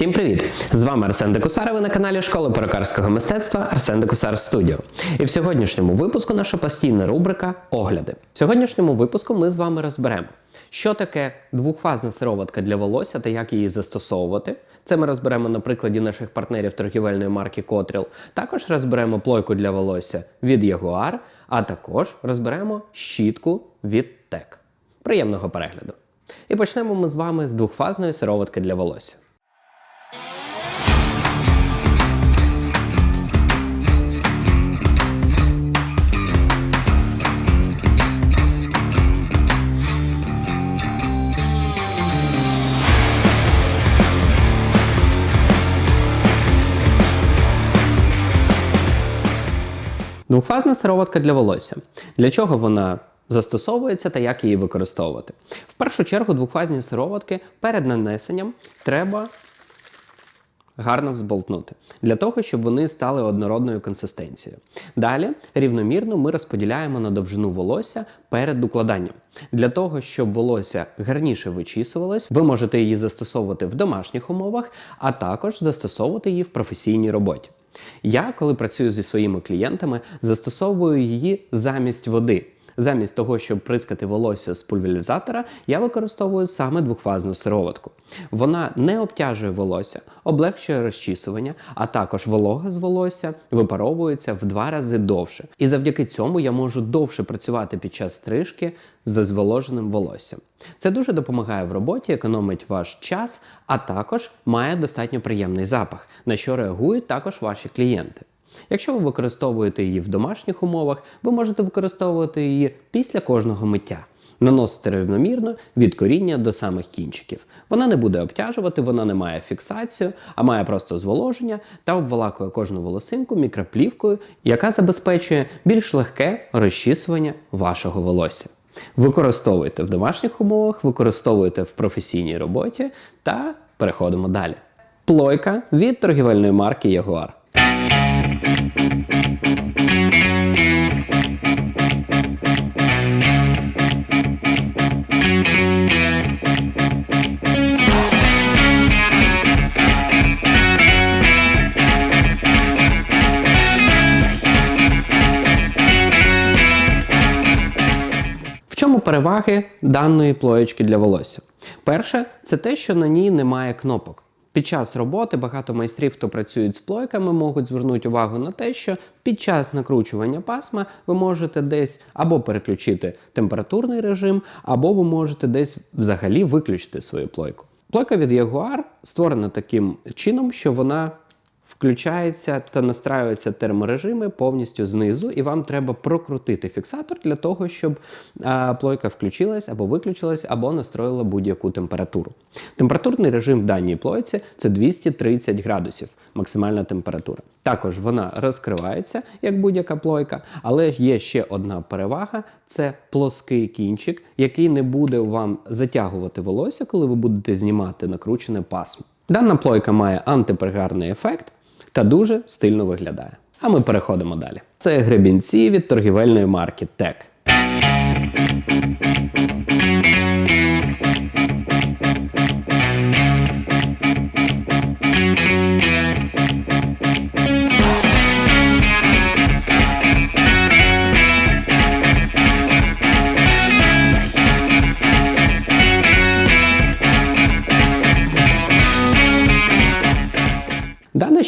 Всім привіт! З вами Арсен Декусар, ви на каналі Школи перукарського мистецтва Арсен Декусар Студіо. І в сьогоднішньому випуску наша постійна рубрика Огляди. В сьогоднішньому випуску ми з вами розберемо, що таке двохфазна сироватка для волосся та як її застосовувати. Це ми розберемо на прикладі наших партнерів торгівельної марки Котріл. Також розберемо плойку для волосся від Jaguar, а також розберемо щітку від Тек. Приємного перегляду! І почнемо ми з вами з двохфазної сироватки для волосся. Двохфазна сироватка для волосся. Для чого вона застосовується та як її використовувати? В першу чергу, двохфазні сироватки перед нанесенням треба гарно взболтнути для того, щоб вони стали однородною консистенцією. Далі рівномірно ми розподіляємо на довжину волосся перед укладанням. Для того, щоб волосся гарніше вичісувалось, ви можете її застосовувати в домашніх умовах, а також застосовувати її в професійній роботі. Я, коли працюю зі своїми клієнтами, застосовую її замість води. Замість того, щоб прискати волосся з пульверізатора, я використовую саме двохфазну сироватку. Вона не обтяжує волосся, облегчує розчісування, а також волога з волосся випаровується в два рази довше. І завдяки цьому я можу довше працювати під час стрижки з зволоженим волоссям. Це дуже допомагає в роботі, економить ваш час, а також має достатньо приємний запах, на що реагують також ваші клієнти. Якщо ви використовуєте її в домашніх умовах, ви можете використовувати її після кожного миття. Наносити рівномірно від коріння до самих кінчиків. Вона не буде обтяжувати, вона не має фіксацію, а має просто зволоження та обволакує кожну волосинку мікроплівкою, яка забезпечує більш легке розчісування вашого волосся. Використовуйте в домашніх умовах, використовуйте в професійній роботі та переходимо далі. Плойка від торгівельної марки Jaguar. Чому переваги даної плоєчки для волосся? Перше, це те, що на ній немає кнопок. Під час роботи багато майстрів, хто працюють з плойками, можуть звернути увагу на те, що під час накручування пасма ви можете десь або переключити температурний режим, або ви можете десь взагалі виключити свою плойку. Плойка від Jaguar створена таким чином, що вона включається та настраюються терморежими повністю знизу, і вам треба прокрутити фіксатор для того, щоб а, плойка включилась або виключилась, або настроїла будь-яку температуру. Температурний режим в даній плойці це 230 градусів, максимальна температура. Також вона розкривається як будь-яка плойка, але є ще одна перевага: це плоский кінчик, який не буде вам затягувати волосся, коли ви будете знімати накручене пасмо. Дана плойка має антипригарний ефект та дуже стильно виглядає. А ми переходимо далі. Це гребінці від торгівельної марки Тек.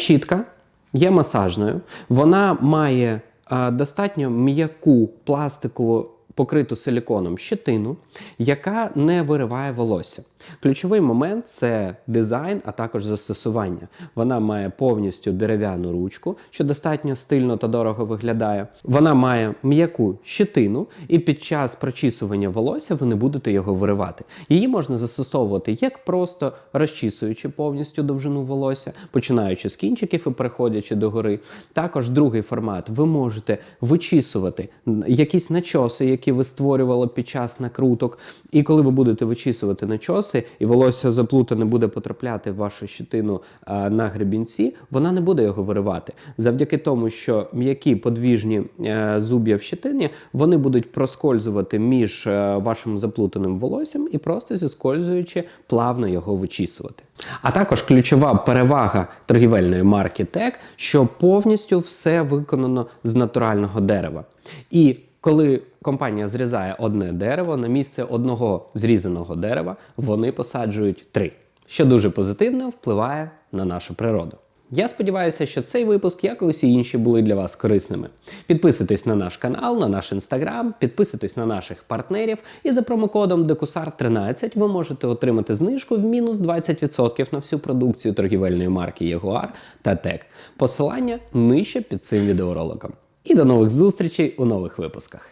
Щітка є масажною, вона має е, достатньо м'яку пластикову покриту силіконом щетину, яка не вириває волосся. Ключовий момент це дизайн, а також застосування. Вона має повністю дерев'яну ручку, що достатньо стильно та дорого виглядає. Вона має м'яку щетину, і під час прочісування волосся ви не будете його виривати. Її можна застосовувати як просто розчісуючи повністю довжину волосся, починаючи з кінчиків і переходячи до гори. Також другий формат ви можете вичісувати якісь начоси, які ви створювали під час накруток. І коли ви будете вичісувати начос, коси, і волосся заплутане буде потрапляти в вашу щитину а, на гребінці, вона не буде його виривати. Завдяки тому, що м'які подвіжні е, зуб'я в щитині вони будуть проскользувати між е, вашим заплутаним волоссям і просто зіскользуючи плавно його вичісувати. А також ключова перевага торгівельної марки TEC, що повністю все виконано з натурального дерева. І коли компанія зрізає одне дерево, на місце одного зрізаного дерева вони посаджують три, що дуже позитивно впливає на нашу природу. Я сподіваюся, що цей випуск, як і усі інші, були для вас корисними. Підписуйтесь на наш канал, на наш інстаграм, підписуйтесь на наших партнерів, і за промокодом DECUSAR13 ви можете отримати знижку в мінус 20% на всю продукцію торгівельної марки Jaguar та TEC. Посилання нижче під цим відеороликом. І до нових зустрічей у нових випусках.